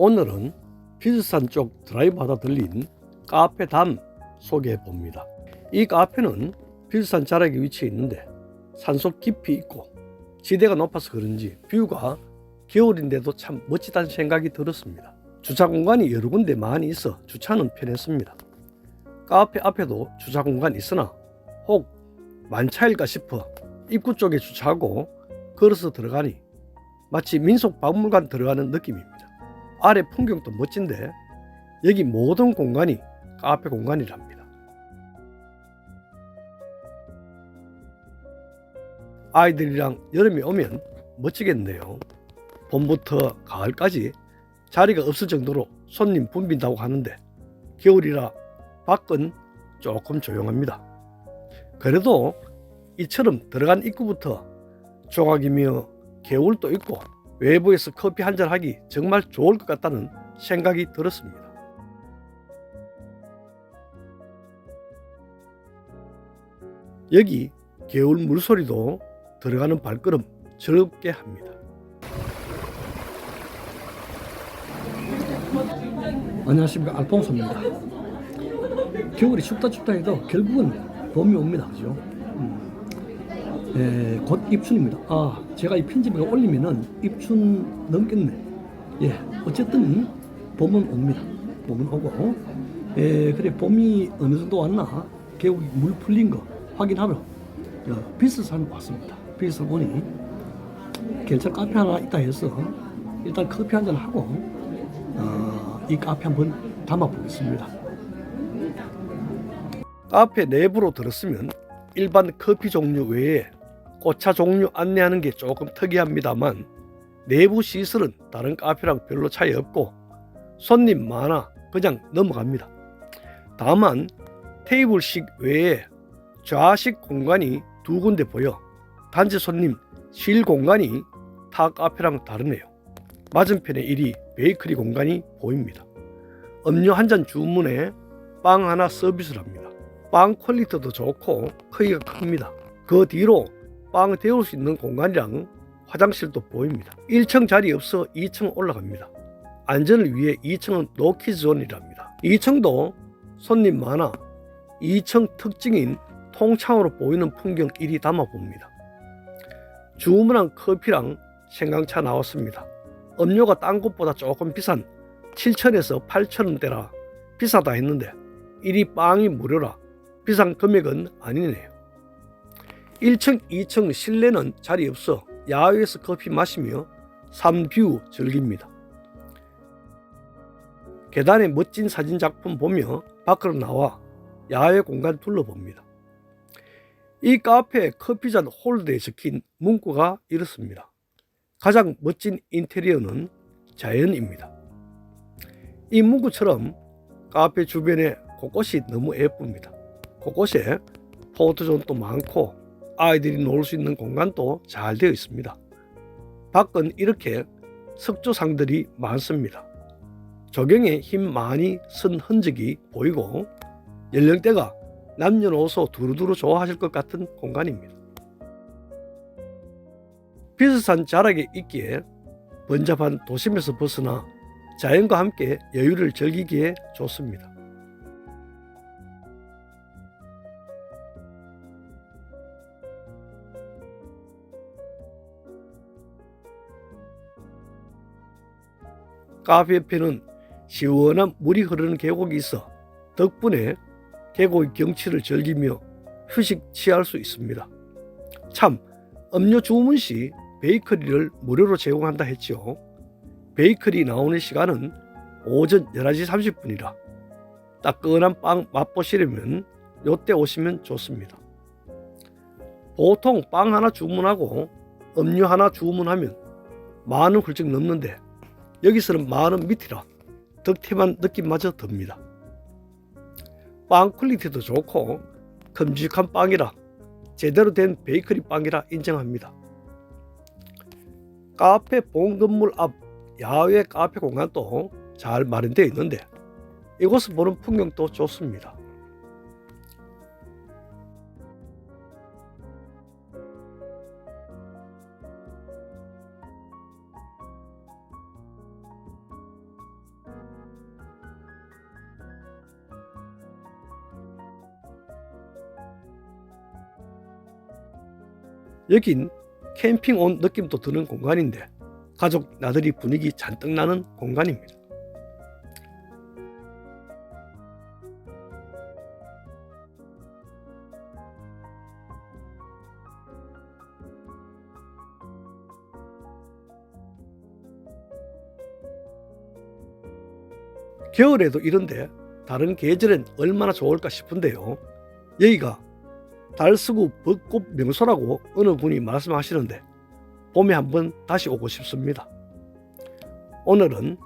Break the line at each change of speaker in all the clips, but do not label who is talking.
오늘은 피즈산 쪽 드라이브하다 들린 카페 담 소개해 봅니다. 이 카페는 피즈산 자락에 위치해 있는데 산속 깊이 있고 지대가 높아서 그런지 뷰가 겨울인데도 참 멋지다는 생각이 들었습니다. 주차 공간이 여러 군데 많이 있어 주차는 편했습니다. 카페 앞에도 주차 공간이 있으나 혹 만차일까 싶어 입구 쪽에 주차하고 걸어서 들어가니 마치 민속 박물관 들어가는 느낌입니다. 아래 풍경도 멋진데 여기 모든 공간이 카페 공간이랍니다. 아이들이랑 여름에 오면 멋지겠네요. 봄부터 가을까지 자리가 없을 정도로 손님 붐빈다고 하는데 겨울이라 밖은 조금 조용합니다. 그래도 이처럼 들어간 입구부터 조각이며 개울도 있고 외부에서 커피 한 잔 하기 정말 좋을 것 같다는 생각이 들었습니다. 여기 개울 물소리도 들어가는 발걸음 즐겁게 합니다. 안녕하십니까 알퐁소입니다. 겨울이 춥다 춥다 해도 결국은 봄이 옵니다, 그죠? 음. 예, 곧 입춘입니다. 아, 제가 이 편집을 올리면은 입춘 넘겠네. 예, 어쨌든 봄은 옵니다. 봄은 오고, 예, 그래 봄이 어느 정도 왔나? 겨울 물 풀린 거 확인하러 어, 비스산 왔습니다. 비스 보니 괜찮은 카페 하나 있다 해서 일단 커피 한 잔 하고 어, 이 카페 한번 담아 보겠습니다. 카페 내부로 들었으면 일반 커피 종류 외에 꽃차 종류 안내하는 게 조금 특이합니다만 내부 시설은 다른 카페랑 별로 차이 없고 손님 많아 그냥 넘어갑니다. 다만 테이블식 외에 좌식 공간이 두 군데 보여 단지 손님 쉴 공간이 타 카페랑 다르네요. 맞은편에 이리 베이커리 공간이 보입니다. 음료 한 잔 주문에 빵 하나 서비스를 합니다. 빵 퀄리티도 좋고 크기가 큽니다. 그 뒤로 빵 데울 수 있는 공간이랑 화장실도 보입니다. 1층 자리 없어 2층 올라갑니다. 안전을 위해 2층은 노키즈 존이랍니다. 2층도 손님 많아 2층 특징인 통창으로 보이는 풍경 이리 담아 봅니다. 주문한 커피랑 생강차 나왔습니다. 음료가 딴 곳보다 조금 비싼 7천에서 8천원대라 비싸다 했는데 이리 빵이 무료라 비싼 금액은 아니네요. 1층, 2층 실내는 자리 없어 야외에서 커피 마시며 산뷰 즐깁니다. 계단에 멋진 사진 작품 보며 밖으로 나와 야외 공간 둘러봅니다. 이 카페 커피잔 홀더에 적힌 문구가 이렇습니다. 가장 멋진 인테리어는 자연입니다. 이 문구처럼 카페 주변에 곳곳이 너무 예쁩니다. 곳곳에 포토존도 많고 아이들이 놀 수 있는 공간도 잘 되어 있습니다. 밖은 이렇게 석조상들이 많습니다. 조경에 힘 많이 쓴 흔적이 보이고 연령대가 남녀노소 두루두루 좋아하실 것 같은 공간입니다. 비슷한 자락에 있기에 번잡한 도심에서 벗어나 자연과 함께 여유를 즐기기에 좋습니다. 카페 옆에는 시원한 물이 흐르는 계곡이 있어 덕분에 계곡의 경치를 즐기며 휴식 취할 수 있습니다. 참 음료 주문 시 베이커리를 무료로 제공한다 했지요. 베이커리 나오는 시간은 오전 11시 30분이라 따끈한 빵 맛보시려면 요때 오시면 좋습니다. 보통 빵 하나 주문하고 음료 하나 주문하면 만 원 훌쩍 넘는데 여기서는 만원 밑이라 덕티만 느낌마저 듭니다. 빵 퀄리티도 좋고 큼직한 빵이라 제대로 된 베이커리 빵이라 인정합니다. 카페 본 건물 앞 야외 카페 공간도 잘 마련되어 있는데 이곳을 보는 풍경도 좋습니다. 여긴 캠핑 온 느낌도 드는 공간인데 가족 나들이 분위기 잔뜩 나는 공간입니다. 겨울에도 이런데 다른 계절엔 얼마나 좋을까 싶은데요. 여기가 달서구 벚꽃 명소라고 어느 분이 말씀하시는데 봄에 한번 다시 오고 싶습니다. 오늘은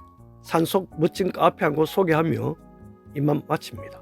산속 멋진 카페 한 곳 소개하며 이만 마칩니다.